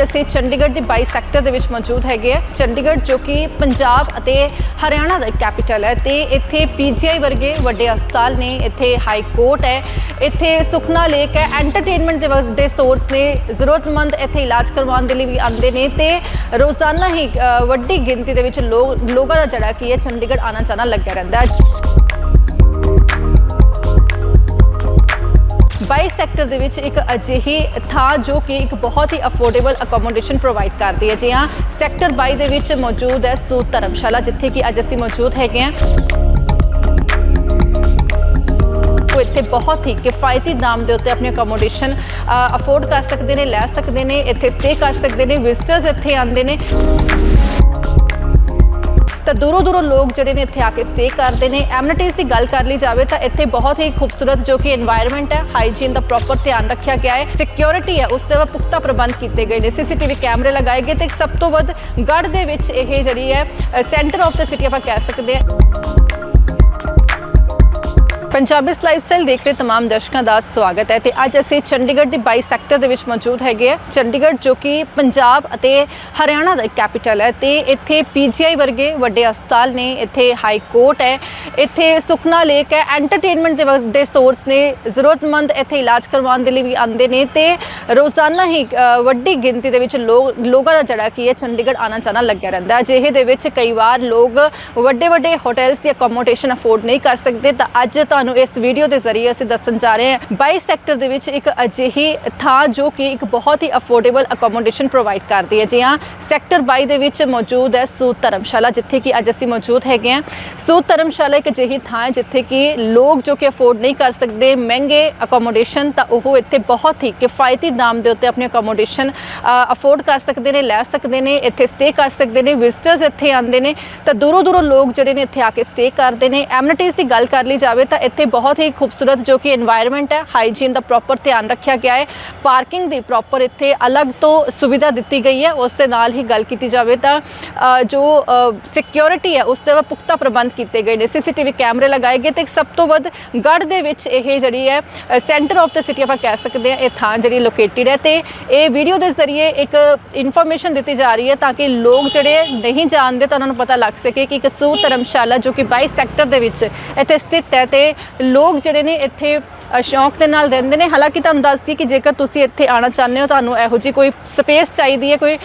ਅੱਜ ਅਸੀਂ ਚੰਡੀਗੜ੍ਹ ਦੀ 22 ਸੈਕਟਰ ਦੇ ਵਿੱਚ ਮੌਜੂਦ ਹੈਗੇ ਆ। ਚੰਡੀਗੜ੍ਹ ਜੋ ਕਿ ਪੰਜਾਬ ਅਤੇ ਹਰਿਆਣਾ ਦਾ ਕੈਪੀਟਲ ਹੈ ਤੇ ਇੱਥੇ ਪੀਜੀਆਈ ਵਰਗੇ ਵੱਡੇ ਹਸਪਤਾਲ ਨੇ, ਇੱਥੇ ਹਾਈ ਕੋਰਟ ਹੈ, ਇੱਥੇ ਸੁਖਨਾ ਲੇਕ ਹੈ ਐਂਟਰਟੇਨਮੈਂਟ ਦੇ ਵੱਡੇ ਸੋਰਸ ਨੇ, ਜ਼ਰੂਰਤਮੰਦ ਇੱਥੇ ਇਲਾਜ ਕਰਵਾਉਣ ਦੇ ਲਈ ਵੀ ਆਉਂਦੇ ਨੇ ਤੇ ਰੋਜ਼ਾਨਾ ਹੀ ਵੱਡੀ ਗਿਣਤੀ ਦੇ ਵਿੱਚ ਲੋਕ ਲੋਕਾਂ ਦਾ ਜਿਹੜਾ ਕੀ ਹੈ, ਚੰਡੀਗੜ੍ਹ ਆਣਾ ਜਾਣਾ ਲੱਗਿਆ ਰਹਿੰਦਾ ਹੈ। 22 ਸੈਕਟਰ ਦੇ ਵਿੱਚ ਇੱਕ ਅਜਿਹੀ ਥਾਂ ਜੋ ਕਿ ਇੱਕ ਬਹੁਤ ਹੀ ਅਫੋਰਡੇਬਲ ਅਕੋਮੋਡੇਸ਼ਨ ਪ੍ਰੋਵਾਈਡ ਕਰਦੀ ਹੈ। ਜੀ ਹਾਂ, ਸੈਕਟਰ 22 ਦੇ ਵਿੱਚ ਮੌਜੂਦ ਹੈ ਸੂਤ ਧਰਮਸ਼ਾਲਾ, ਜਿੱਥੇ ਕਿ ਅੱਜ ਅਸੀਂ ਮੌਜੂਦ ਹੈਗੇ ਹਾਂ। ਉਹ ਇੱਥੇ ਬਹੁਤ ਹੀ ਕਿਫਾਇਤੀ ਦਾਮ ਦੇ ਉੱਤੇ ਆਪਣੀ ਅਕੋਮੋਡੇਸ਼ਨ ਅਫੋਰਡ ਕਰ ਸਕਦੇ ਨੇ, ਲੈ ਸਕਦੇ ਨੇ, ਇੱਥੇ ਸਟੇ ਕਰ ਸਕਦੇ ਨੇ ਵਿਜ਼ਟਰਸ ਇੱਥੇ ਆਉਂਦੇ ਨੇ। ਤਾਂ ਦੂਰੋਂ ਦੂਰੋਂ ਲੋਕ ਜਿਹੜੇ ਨੇ ਇੱਥੇ ਆ ਕੇ ਸਟੇ ਕਰਦੇ ਨੇ। ਐਮਨਿਟੀਜ਼ ਦੀ ਗੱਲ ਕਰ ਲਈ ਜਾਵੇ ਤਾਂ ਇੱਥੇ ਬਹੁਤ ਹੀ ਖੂਬਸੂਰਤ ਜੋ ਕਿ এনवायरमेंट ਹੈ ਹਾਈਜੀਨ ਦਾ ਪ੍ਰੋਪਰ ਧਿਆਨ ਰੱਖਿਆ ਗਿਆ ਹੈ। ਸਿਕਿਉਰਿਟੀ ਹੈ, ਉਸ ਤੇ ਪੁਖਤਾ ਪ੍ਰਬੰਧ ਕੀਤੇ ਗਏ ਨੇ। ਸੀਸੀਟੀਵੀ ਕੈਮਰੇ ਲਗਾਏ ਗਏ ਤੇ ਸਭ ਤੋਂ ਵੱਧ ਗੜ ਦੇ ਵਿੱਚ ਇਹ ਜਿਹੜੀ ਹੈ ਸੈਂਟਰ ਆਫ ਦਾ ਸਿਟੀ ਆਪਾਂ ਕਹਿ ਸਕਦੇ ਹਾਂ। ਪੰਜਾਬੀ ਲਾਈਫਸਟਾਈਲ ਦੇਖ ਰਹੇ तमाम ਦਰਸ਼ਕਾਂ ਦਾ ਸਵਾਗਤ ਹੈ ਤੇ ਅੱਜ ਅਸੀਂ ਚੰਡੀਗੜ੍ਹ ਦੀ 22 ਸੈਕਟਰ ਦੇ ਵਿੱਚ ਮੌਜੂਦ ਹੈਗੇ ਆ ਚੰਡੀਗੜ੍ਹ ਜੋ ਕਿ ਪੰਜਾਬ ਅਤੇ ਹਰਿਆਣਾ ਦਾ ਕੈਪੀਟਲ ਹੈ ਤੇ ਇੱਥੇ ਪੀਜੀਆਈ ਵਰਗੇ ਵੱਡੇ ਹਸਪਤਾਲ ਨੇ ਇੱਥੇ ਹਾਈ ਕੋਰਟ ਹੈ ਇੱਥੇ ਸੁਖਨਾ ਲੇਕ ਹੈ ਐਂਟਰਟੇਨਮੈਂਟ ਦੇ ਵੱਡੇ ਸੋਰਸ ਨੇ ਜ਼ਰੂਰਤਮੰਦ ਇੱਥੇ ਇਲਾਜ ਕਰਵਾਉਣ ਦੇ ਲਈ ਵੀ ਆਉਂਦੇ ਨੇ ਤੇ ਰੋਜ਼ਾਨਾ ਹੀ ਅ, ਵੱਡੀ ਗਿਣਤੀ ਦੇ ਵਿੱਚ ਲੋਕ ਲੋਕਾਂ ਦਾ ਜਿਹੜਾ ਕੀ ਹੈ ਚੰਡੀਗੜ੍ਹ ਆਣਾ ਜਾਣਾ ਲੱਗਿਆ ਰਹਿੰਦਾ ਹੈ ਜਿਹੇ ਦੇ ਵਿੱਚ ਕਈ ਵਾਰ ਲੋਕ ਵੱਡੇ ਵੱਡੇ ਹੋਟਲਸ ਦੀ ਅਕੋਮੋਡੇਸ਼ਨ ਅਫੋਰਡ ਨਹੀਂ ਕਰ ਸਕਦੇ ਤਾਂ ਅੱਜ ਤੁਹਾਨੂੰ ਇਸ ਵੀਡੀਓ ਦੇ ਜ਼ਰੀਏ ਅਸੀਂ ਦੱਸਣ ਜਾ ਰਹੇ ਹਾਂ। 22 ਸੈਕਟਰ ਦੇ ਵਿੱਚ ਇੱਕ ਅਜਿਹੀ ਥਾਂ ਜੋ ਕਿ ਇੱਕ ਬਹੁਤ ਹੀ ਅਫੋਰਡੇਬਲ ਅਕੋਮੋਡੇਸ਼ਨ ਪ੍ਰੋਵਾਈਡ ਕਰਦੀ ਹੈ। ਜੀ ਹਾਂ, ਸੈਕਟਰ 22 ਦੇ ਵਿੱਚ ਮੌਜੂਦ ਹੈ ਸੂਤ ਧਰਮਸ਼ਾਲਾ, ਜਿੱਥੇ ਕਿ ਅੱਜ ਅਸੀਂ ਮੌਜੂਦ ਹੈਗੇ ਹਾਂ। ਸੂਤ ਧਰਮਸ਼ਾਲਾ ਇੱਕ ਅਜਿਹੀ ਥਾਂ ਹੈ ਜਿੱਥੇ ਕਿ ਲੋਕ ਜੋ ਕਿ ਅਫੋਰਡ ਨਹੀਂ ਕਰ ਸਕਦੇ, ਮਹਿੰਗੇ ਅਕੋਮੋਡੇਸ਼ਨ ਤਾਂ ਉਹ ਇੱਥੇ ਬਹੁਤ ਹੀ ਕਿਫਾਇਤੀ ਦਾਮ ਦੇ ਉੱਤੇ ਆਪਣੀ ਅਕੋਮੋਡੇਸ਼ਨ ਅਫੋਰਡ ਕਰ ਸਕਦੇ ਨੇ, ਲੈ ਸਕਦੇ ਨੇ, ਇੱਥੇ ਸਟੇ ਕਰ ਸਕਦੇ ਨੇ ਵਿਜ਼ਟਰਸ ਇੱਥੇ ਆਉਂਦੇ ਨੇ। ਤਾਂ ਦੂਰੋਂ ਦੂਰੋਂ ਲੋਕ ਜਿਹੜੇ ਨੇ ਇੱਥੇ ਆ ਕੇ ਸਟੇ ਕਰਦੇ ਨੇ। ਐਮਨਿਟੀਜ਼ ਦੀ ਗੱਲ ਕਰ ਲਈ ਜਾਵੇ ਤਾਂ ਇੱਥੇ ਬਹੁਤ ਹੀ ਖੂਬਸੂਰਤ ਜੋ ਕਿ এনवायरमेंट ਹੈ ਹਾਈਜੀਨ ਦਾ ਪ੍ਰੋਪਰ ਧਿਆਨ ਰੱਖਿਆ ਗਿਆ ਹੈ। ਪਾਰਕਿੰਗ ਦੀ ਪ੍ਰੋਪਰ ਇੱਥੇ ਅਲੱਗ ਤੋਂ ਸੁਵਿਧਾ ਦਿੱਤੀ ਗਈ ਹੈ। ਉਸ ਦੇ ਨਾਲ ਹੀ ਗੱਲ ਕੀਤੀ ਜਾਵੇ ਤਾਂ ਜੋ ਸਿਕਿਉਰਿਟੀ ਹੈ ਉਸ ਤੇ ਪੁਖਤਾ ਪ੍ਰਬੰਧ ਕੀਤੇ ਗਏ ਨੇ। ਸੀਸੀਟੀਵੀ ਕੈਮਰੇ ਲਗਾਏ ਗਏ ਤੇ ਸਭ ਤੋਂ ਵੱਧ ਗੜ ਦੇ ਵਿੱਚ ਇਹ ਜਿਹੜੀ ਹੈ ਸੈਂਟਰ ਆਫ ਦ ਸਿਟੀ ਆਪਾਂ ਕਹਿ ਸਕਦੇ ਹਾਂ, ਇਹ ਥਾਂ ਜਿਹੜੀ ਲੋਕੇਟਿਡ ਹੈ ਤੇ ਇਹ ਵੀਡੀਓ ਦੇ ਜ਼ਰੀਏ ਇੱਕ ਇਨਫੋਰਮੇਸ਼ਨ ਦਿੱਤੀ ਜਾ ਰਹੀ ਹੈ ਤਾਂ ਕਿ ਲੋਕ ਜਿਹੜੇ ਨਹੀਂ ਜਾਣਦੇ ਤਾਂ ਉਹਨਾਂ ਨੂੰ ਪਤਾ ਲੱਗ ਸਕੇ ਕਿ ਇੱਕ ਸੂ ਧਰਮਸ਼ਾਲਾ ਜੋ ਕਿ 22 ਸੈਕਟਰ ਦੇ ਵਿੱਚ ਇੱਥੇ ਸਥਿਤ ਹੈ ਤੇ ਲੋਕ ਜਿਹੜੇ ਨੇ ਇੱਥੇ ਸ਼ੌਂਕ ਦੇ ਨਾਲ ਰਹਿੰਦੇ ਨੇ। ਹਾਲਾਂਕਿ ਤੁਹਾਨੂੰ ਦੱਸਦੀ ਕਿ ਜੇਕਰ ਤੁਸੀਂ ਇੱਥੇ ਆਣਾ ਚਾਹੁੰਦੇ ਹੋ, ਤੁਹਾਨੂੰ ਇਹੋ ਜੀ ਕੋਈ ਸਪੇਸ ਚਾਹੀਦੀ ਹੈ, ਕੋਈ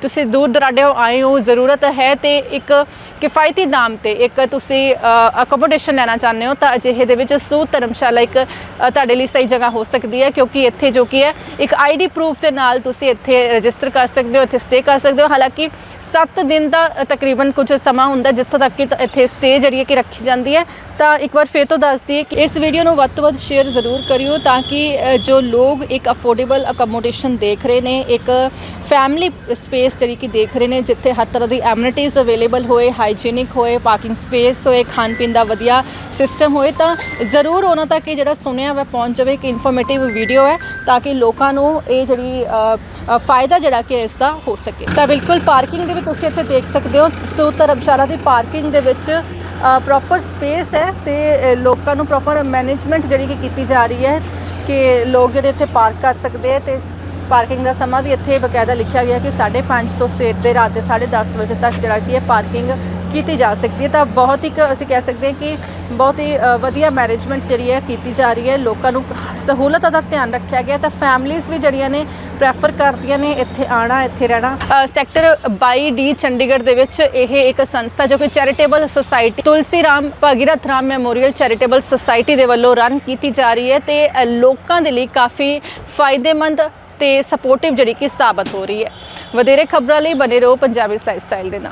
ਤੁਸੀਂ ਦੂਰ ਦਰਾਡੇ ਆਏ ਹੋ, ਜ਼ਰੂਰਤ ਹੈ ਤੇ ਇੱਕ ਕਿਫਾਇਤੀ ਦਾਮ ਤੇ ਇੱਕ ਤੁਸੀਂ ਅਕੋਮੋਡੇਸ਼ਨ ਲੈਣਾ ਚਾਹੁੰਦੇ ਹੋ, ਤਾਂ ਅਜਿਹੇ ਦੇ ਵਿੱਚ ਸੂ ਧਰਮਸ਼ਾਲਾ ਇੱਕ ਤੁਹਾਡੇ ਲਈ ਸਹੀ ਜਗ੍ਹਾ ਹੋ ਸਕਦੀ ਹੈ, ਕਿਉਂਕਿ ਇੱਥੇ ਜੋ ਕਿ ਹੈ, ਇੱਕ ਆਈਡੀ ਪ੍ਰੂਫ ਦੇ ਨਾਲ ਤੁਸੀਂ ਇੱਥੇ ਰਜਿਸਟਰ ਕਰ ਸਕਦੇ ਹੋ, ਇੱਥੇ ਸਟੇ ਕਰ ਸਕਦੇ ਹੋ। ਹਾਲਾਂਕਿ 7 ਦਿਨ ਦਾ ਤਕਰੀਬਨ ਕੁਝ ਸਮਾਂ ਹੁੰਦਾ ਜਿੱਥੋਂ ਤੱਕ ਕਿ ਇੱਥੇ ਸਟੇ ਜਿਹੜੀ ਹੈ ਕਿ ਰੱਖੀ ਜਾਂਦੀ ਹੈ। ਤਾਂ ਇੱਕ ਵਾਰ ਫਿਰ ਤੋਂ ਦੱਸਦੀ ਹੈ ਕਿ ਇਸ ਵੀਡੀਓ ਨੂੰ ਵੱਧ ਤੋਂ ਵੱਧ ਸ਼ੇਅਰ ਜ਼ਰੂਰ ਕਰਿਓ ਤਾਂ ਕਿ ਜੋ ਲੋਕ ਇੱਕ ਅਫੋਰਡੇਬਲ ਅਕੋਮੋਡੇਸ਼ਨ ਦੇਖ ਰਹੇ ਨੇ, ਇੱਕ ਫੈਮਿਲੀ ਸਪੇਸ ਜਿਹੜੀ ਕਿ ਦੇਖ ਰਹੇ ਨੇ, ਜਿੱਥੇ ਹਰ ਤਰ੍ਹਾਂ ਦੀ ਐਮਨਿਟੀਜ਼ ਅਵੇਲੇਬਲ ਹੋਏ ਹਾਈਜੀਨਿਕ ਹੋਏ ਪਾਰਕਿੰਗ ਸਪੇਸ ਹੋਏ, ਖਾਣ ਪੀਣ ਦਾ ਵਧੀਆ ਸਿਸਟਮ ਹੋਏ, ਤਾਂ ਜ਼ਰੂਰ ਉਹਨਾਂ ਤੱਕ ਇਹ ਜਿਹੜਾ ਸੁਣਿਆ ਵਾ ਪਹੁੰਚ ਜਾਵੇ ਕਿ ਇਨਫੋਰਮੇਟਿਵ ਵੀਡੀਓ ਹੈ, ਤਾਂ ਕਿ ਲੋਕਾਂ ਨੂੰ ਇਹ ਜਿਹੜੀ ਫਾਇਦਾ ਜਿਹੜਾ ਕਿ ਇਸ ਦਾ ਹੋ ਸਕੇ। ਤਾਂ ਬਿਲਕੁਲ ਪਾਰਕਿੰਗ ਦੇ ਵੀ ਤੁਸੀਂ ਇੱਥੇ ਦੇਖ ਸਕਦੇ ਹੋ, ਸੋ ਧਰਮਸ਼ਾਲਾ ਦੀ ਪਾਰਕਿੰਗ ਦੇ ਵਿੱਚ ਪ੍ਰੋਪਰ ਸਪੇਸ ਹੈ ਤੇ ਲੋਕਾਂ ਨੂੰ ਪ੍ਰੋਪਰ ਮੈਨੇਜਮੈਂਟ ਜਿਹੜੀ ਕਿ ਕੀਤੀ ਜਾ ਰਹੀ ਹੈ ਕਿ ਲੋਕ ਜਿਹੜੇ ਇੱਥੇ ਪਾਰਕ ਕਰ ਸਕਦੇ ਆ ਤੇ ਪਾਰਕਿੰਗ ਦਾ ਸਮਾਂ ਵੀ ਇੱਥੇ ਬਕਾਇਦਾ ਲਿਖਿਆ ਗਿਆ ਕਿ 5:30 ਤੋਂ ਸਵੇਰ ਦੇ ਰਾਤ ਦੇ 10:30 ਵਜੇ ਤੱਕ ਜਿਹੜਾ ਕਿ ਇਹ ਪਾਰਕਿੰਗ ਕੀਤੀ ਜਾ ਸਕਦੀ ਹੈ ਤਾਂ ਬਹੁਤ ਹੀ ਇੱਕ ਅਸੀਂ ਕਹਿ ਸਕਦੇ ਹਾਂ ਕਿ ਬਹੁਤ ਹੀ ਅ, ਵਧੀਆ ਮੈਨੇਜਮੈਂਟ ਜਿਹੜੀ ਹੈ ਕੀਤੀ ਜਾ ਰਹੀ ਹੈ। ਲੋਕਾਂ ਨੂੰ ਸਹੂਲਤਾਂ ਦਾ ਧਿਆਨ ਰੱਖਿਆ ਗਿਆ ਤਾਂ ਫੈਮਲੀਆਂ ਵੀ ਜਿਹੜੀਆਂ ਨੇ ਪ੍ਰੈਫਰ ਕਰਦੀਆਂ ਨੇ ਇੱਥੇ ਆਣਾ ਇੱਥੇ ਰਹਿਣਾ। ਅ, ਸੈਕਟਰ 22D ਚੰਡੀਗੜ੍ਹ ਦੇ ਵਿੱਚ ਇਹ ਇੱਕ ਸੰਸਥਾ ਜੋ ਕਿ charitable society Tulsi Ram Bhagirath Ram memorial charitable society ਦੇ ਵੱਲੋਂ ਰਨ ਕੀਤੀ ਜਾ ਰਹੀ ਹੈ ਤੇ ਅ, ਲੋਕਾਂ ਦੇ ਲਈ ਕਾਫੀ ਫਾਇਦੇਮੰਦ ਤੇ ਸਪੋਰਟਿਵ ਜਿਹੜੀ ਕਿ ਸਾਬਤ ਹੋ ਰਹੀ ਹੈ। ਵਧੇਰੇ ਖਬਰਾਂ ਲਈ ਬਨੇ ਰਹੋ ਪੰਜਾਬੀ ਲਾਈਫਸਟਾਈਲ ਦੇ ਨਾਲ।